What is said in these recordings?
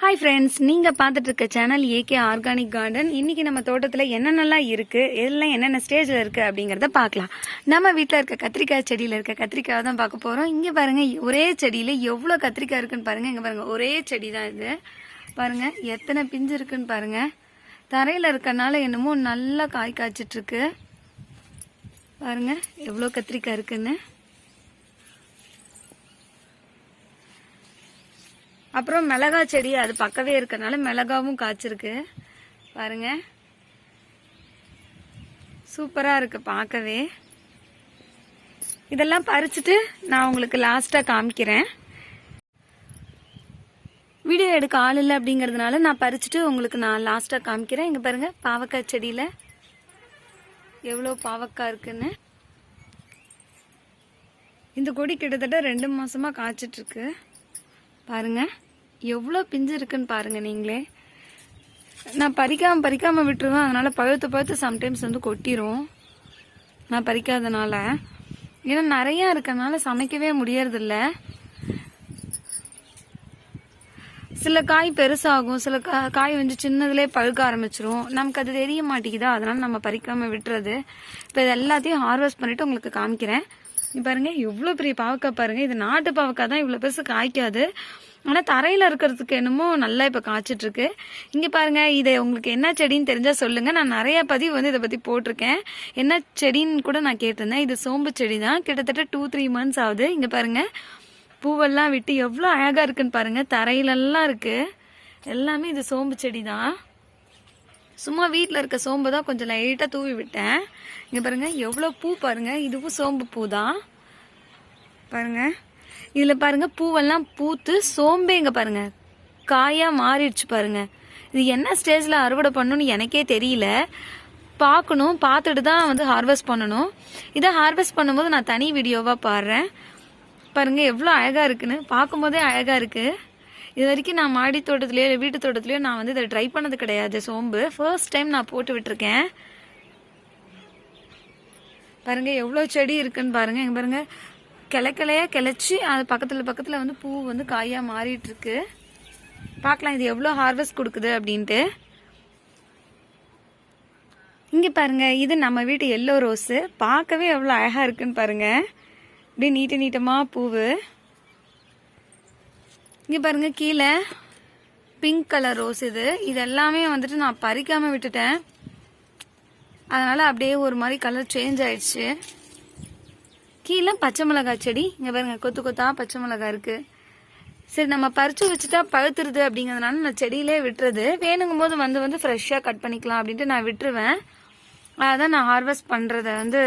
Hi friends நீங்கள் பார்த்துட்டு இருக்க சேனல் ஏகே ஆர்கானிக் கார்டன் இன்னைக்கு நம்ம தோட்டத்தில் என்னென்னலாம் இருக்குது எல்லாம் என்னென்ன ஸ்டேஜில் இருக்குது அப்படிங்கிறத பார்க்கலாம். நம்ம வீட்டில் இருக்க கத்திரிக்காய் செடியில் இருக்க கத்திரிக்காய் தான் பார்க்க போகிறோம் இங்கே பாருங்கள் ஒரே செடியில் எவ்வளோ கத்திரிக்காய் இருக்குன்னு பாருங்கள் இங்கே பாருங்கள் ஒரே செடி தான் இது. பாருங்கள் எத்தனை பிஞ்சு இருக்குன்னு பாருங்கள் தரையில் இருக்கனால என்னமோ நல்லா காய் காய்ச்சிட்டு இருக்கு பாருங்கள் எவ்வளோ கத்திரிக்காய் இருக்குன்னு. அப்புறம் மிளகா செடி அது பக்கவே இருக்கிறதுனால மிளகாவும் காய்ச்சிருக்கு. பாருங்க. சூப்பராக இருக்கு பார்க்கவே. இதெல்லாம் பறிச்சுட்டு நான் உங்களுக்கு லாஸ்ட்டாக காமிக்கிறேன். வீடியோ எடுக்க ஆள் இல்லை அப்படிங்கிறதுனால நான் பறிச்சுட்டு உங்களுக்கு நான் லாஸ்ட்டாக காமிக்கிறேன். இங்கே பாருங்கள் பாவக்காய் செடியில் எவ்வளோ பாவக்காய் இருக்குன்னு. இந்த கொடி கிட்டத்தட்ட ரெண்டு மாதமாக காய்ச்சிட்ருக்கு பாருங்கள் எவ்வளோ பிஞ்சு இருக்குன்னு பாருங்க நீங்களே. நான் பறிக்காமல் பறிக்காமல் விட்டுருவேன். அதனால் பழுத்து பழுத்து சம்டைம்ஸ் வந்து கொட்டிரும். நான் பறிக்காதனால. ஏன்னா நிறையா இருக்கறனால சமைக்கவே முடியறதில்ல. சில காய் பெருசாகும். சில கா- காய் வந்து சின்னதுலேயே பழுக்க ஆரம்பிச்சிரும். நமக்கு அது தெரிய மாட்டேங்குதா? அதனால் நம்ம பறிக்காமல் விட்டுறது. இப்போ இது எல்லாத்தையும் ஹார்வெஸ்ட் பண்ணிவிட்டு உங்களுக்கு காமிக்கிறேன். பாருங்கள் பாருங்க எவ்வளோ பெரிய பாவக்காய் பாருங்கள் இது நாட்டு பாவக்காய் தான். இவ்வளோ பெருசு காய்க்காது. ஆனால் தரையில் இருக்கிறதுக்கு என்னமோ நல்லா இப்போ காய்ச்சிட்ருக்கு. இங்கே பாருங்கள் இதை உங்களுக்கு என்ன செடின்னு தெரிஞ்சால் சொல்லுங்கள் நான் நிறைய பதிவு வந்து இதை பற்றி போட்டிருக்கேன். என்ன செடின்னு கூட நான் கேட்டிருந்தேன். இது சோம்பு செடி தான் கிட்டத்தட்ட டூ த்ரீ மந்த்ஸ் ஆகுது. இங்கே பாருங்கள் பூவெல்லாம் விட்டு எவ்வளோ அழகாக இருக்குன்னு பாருங்கள் தரையிலெல்லாம் இருக்குது எல்லாமே இது சோம்பு செடி தான் சும்மா வீட்டில் இருக்க சோம்பு தான் கொஞ்சம் லைட்டாக தூவி விட்டேன். இங்கே பாருங்கள் எவ்வளோ பூ பாருங்கள் இதுவும் சோம்பு பூ தான் பாருங்கள் இதில் பாருங்கள் பூவெல்லாம் பூத்து சோம்பே இங்கே காயாக மாறிடுச்சு பாருங்கள் இது என்ன ஸ்டேஜில் அறுவடை பண்ணணும்னு எனக்கே தெரியல. பார்க்கணும் பார்த்துட்டு தான் வந்து ஹார்வெஸ்ட் பண்ணணும். இதை ஹார்வெஸ்ட் பண்ணும்போது நான் தனி வீடியோவாக பாடுறேன். பாருங்கள் எவ்வளோ அழகாக இருக்குன்னு. பார்க்கும்போதே அழகாக இருக்குது இது வரைக்கும் நான் மாடி தோட்டத்துலேயோ இல்லை வீட்டு தோட்டத்துலேயோ நான் வந்து இதை ட்ரை பண்ணது கிடையாது சோம்பு. ஃபர்ஸ்ட் டைம் நான் போட்டு விட்டுருக்கேன். பாருங்கள் எவ்வளோ செடி இருக்குன்னு பாருங்கள் இங்கே பாருங்கள் கிளைக்கிளையா கிளச்சி அது பக்கத்தில் பக்கத்தில் வந்து பூ வந்து காயாக மாறிட்டு இருக்கு பார்க்கலாம் இது எவ்வளோ ஹார்வெஸ்ட் கொடுக்குது அப்படின்ட்டு. இங்கே பாருங்க இது நம்ம வீட்டு எல்லோ ரோஸு பார்க்கவே எவ்வளோ அழகாக இருக்குன்னு பாருங்க. அப்படியே நீட்ட நீட்டமாக பூவு. இங்கே பாருங்க கீழே பிங்க் கலர் ரோஸ் இது. இது எல்லாமே வந்துட்டு நான் பறிக்காம விட்டுட்டேன். அதனால அப்படியே ஒரு மாதிரி கலர் சேஞ்ச் ஆயிடுச்சு. கீழே பச்சை மிளகாய் செடி. இங்கே பாருங்க கொத்து கொத்தா பச்சை மிளகாய் இருக்கு. சரி நம்ம பறிச்சு வச்சுட்டா பழுத்துருது அப்படிங்கிறதுனால நான் செடியிலே விட்டுறது. வேணுங்கும் போது வந்து வந்து ஃப்ரெஷ்ஷாக கட் பண்ணிக்கலாம் அப்படின்ட்டு நான் விட்டுருவேன். அதான் நான் ஹார்வெஸ்ட் பண்ணுறத வந்து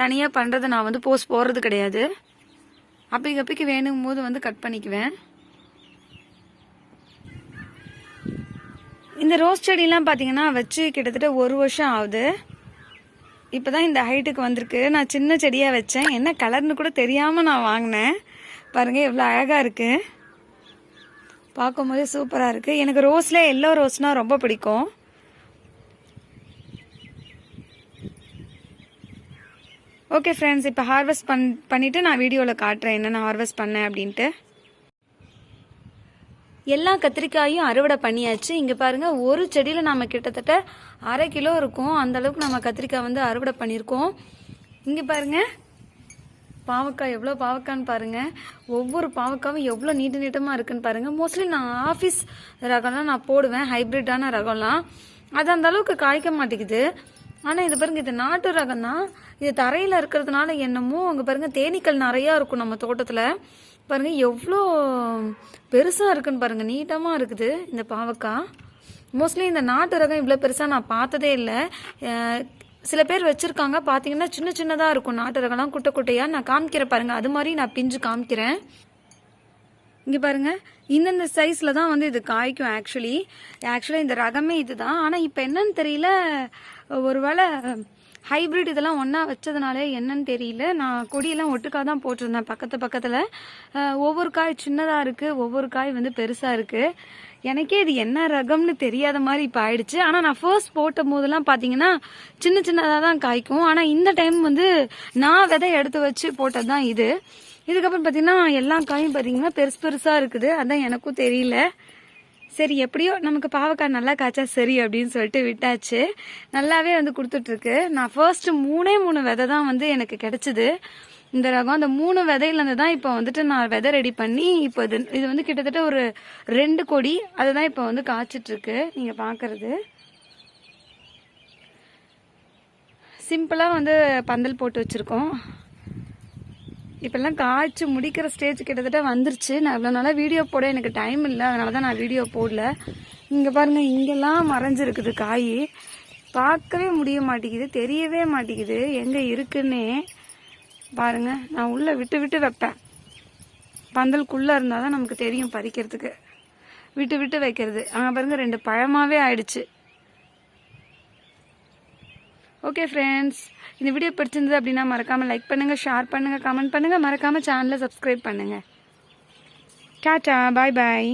தனியாக பண்ணுறதை நான் வந்து போஸ்ட் போடுறது கிடையாது. அப்பைக்கு அப்பைக்கு வேணுங்கும் போது வந்து கட் பண்ணிக்குவேன். இந்த ரோஸ் செடிலாம் பார்த்தீங்கன்னா வச்சு கிட்டத்தட்ட ஒரு வருஷம் ஆகுது. இப்போ தான் இந்த ஹைட்டுக்கு வந்திருக்கு. நான் சின்ன செடியாக வச்சேன். என்ன கலர்னு கூட தெரியாமல் நான் வாங்கினேன். பாருங்க எவ்வளோ அழகாக இருக்குது பார்க்கும்போதே சூப்பராக இருக்குது எனக்கு ரோஸில் எல்லோ ரோஸ்னால் ரொம்ப பிடிக்கும். ஓகே ஃப்ரெண்ட்ஸ் இப்போ ஹார்வெஸ்ட் பண் பண்ணிவிட்டு நான் வீடியோவில் காட்டுறேன். என்னென்ன ஹார்வெஸ்ட் பண்ணேன் அப்படின்ட்டு. எல்லா கத்திரிக்காயும் அறுவடை பண்ணியாச்சு. இங்கே பாருங்கள் ஒரு செடியில் நம்ம கிட்டத்தட்ட அரை கிலோ இருக்கும். அந்த அளவுக்கு நம்ம கத்திரிக்காய் வந்து அறுவடை பண்ணியிருக்கோம். இங்கே பாருங்க பாவக்காய் எவ்வளோ பாவக்கான்னு பாருங்கள் ஒவ்வொரு பாவக்காவும் எவ்வளோ நீட்டு நீட்டமாக இருக்குன்னு பாருங்கள் மோஸ்ட்லி நான் ஆஃபீஸ் ரகம்லாம் நான் போடுவேன் ஹைப்ரிட்டான ரகம்லாம். அது அந்த அளவுக்கு காய்க்க மாட்டேங்குது. ஆனால் இது பாருங்கள் இது நாட்டு ரகம் தான் இது தரையில் இருக்கிறதுனால என்னமோ அங்கே பாருங்கள் தேனீக்கள் நிறையா இருக்கும் நம்ம தோட்டத்தில். பாருங்க எவ்வளோ பெருசாக இருக்குன்னு பாருங்க நீட்டமாக இருக்குது இந்த பாவக்காய். மோஸ்ட்லி இந்த நாட்டு ரகம் இவ்வளோ பெருசாக நான் பார்த்ததே இல்லை. சில பேர் வச்சுருக்காங்க பார்த்தீங்கன்னா சின்ன சின்னதாக இருக்கும் நாட்டு ரகம்லாம் குட்டை குட்டையாக நான் காமிக்கிறேன் பாருங்கள் அது மாதிரி நான் பிஞ்சு காமிக்கிறேன். இங்கே பாருங்கள் இந்தந்த சைஸில் தான் வந்து இது காய்க்கும் ஆக்சுவலி ஆக்சுவலாக இந்த ரகமே இதுதான். ஆனால் இப்போ என்னன்னு தெரியல ஒரு வேளை ஹைபிரிட் இதெல்லாம் ஒன்றா வச்சதுனாலே என்னன்னு தெரியல. நான் கொடியெல்லாம் ஒட்டுக்காக தான் போட்டிருந்தேன் பக்கத்து பக்கத்தில். ஒவ்வொரு காய் சின்னதாக இருக்குது ஒவ்வொரு காய் வந்து பெருசாக இருக்குது எனக்கே இது என்ன ரகம்னு தெரியாத மாதிரி இப்போ ஆயிடுச்சு. ஆனால் நான் ஃபர்ஸ்ட் போட்ட போதெல்லாம் பார்த்தீங்கன்னா சின்ன சின்னதாக தான் காய்க்கும். ஆனால் இந்த டைம் வந்து நான் விதை எடுத்து வச்சு போட்டது தான் இது. இதுக்கப்புறம் பார்த்தீங்கன்னா எல்லா காயும் பார்த்தீங்கன்னா பெருசு பெருசாக இருக்குது. அதான் எனக்கும் தெரியல. சரி எப்படியோ நமக்கு பாவக்காய் நல்லா காய்ச்சா சரி அப்படின்னு சொல்லிட்டு விட்டாச்சு. நல்லாவே வந்து கொடுத்துட்ருக்கு. நான் ஃபர்ஸ்ட் மூணே மூணு விதை தான் வந்து எனக்கு கிடைச்சிது. இந்த ரகம் அந்த மூணு விதையிலேருந்து தான் இப்போ வந்துட்டு நான் விதை ரெடி பண்ணி இப்போ இது இது வந்து கிட்டத்தட்ட ஒரு ரெண்டு கொடி அதுதான் இப்போ வந்து காய்ச்சிட்ருக்கு. நீங்கள் பார்க்குறது சிம்பிளாக வந்து பந்தல் போட்டு வச்சுருக்கோம். இப்போல்லாம் காய்ச்சி முடிக்கிற ஸ்டேஜ் கிட்டத்தட்ட வந்துருச்சு. நான் இவ்வளோ நாளாக வீடியோ போட எனக்கு டைம் இல்லை. அதனால தான் நான் வீடியோ போடல. இங்கே பாருங்கள் இங்கெல்லாம் மறைஞ்சிருக்குது காய். பார்க்கவே முடிய மாட்டேங்குது தெரியவே மாட்டேங்குது. எங்கே இருக்குன்னே பாருங்கள் நான் உள்ளே விட்டு விட்டு வைப்பேன். பந்தலுக்குள்ளே இருந்தால் தான் நமக்கு தெரியும் பறிக்கிறதுக்கு. விட்டு விட்டு வைக்கிறது. அங்கே பாருங்கள் ரெண்டு பழமாகவே ஆயிடுச்சு. ஓகே ஃப்ரெண்ட்ஸ் இந்த வீடியோ பிடிச்சிருந்தது அப்படின்னா மறக்காமல் லைக் பண்ணுங்கள் ஷேர் பண்ணுங்கள் கமெண்ட் பண்ணுங்கள் மறக்காமல் சேனலை சப்ஸ்கிரைப் பண்ணுங்கள் டாட்டா பாய் பாய்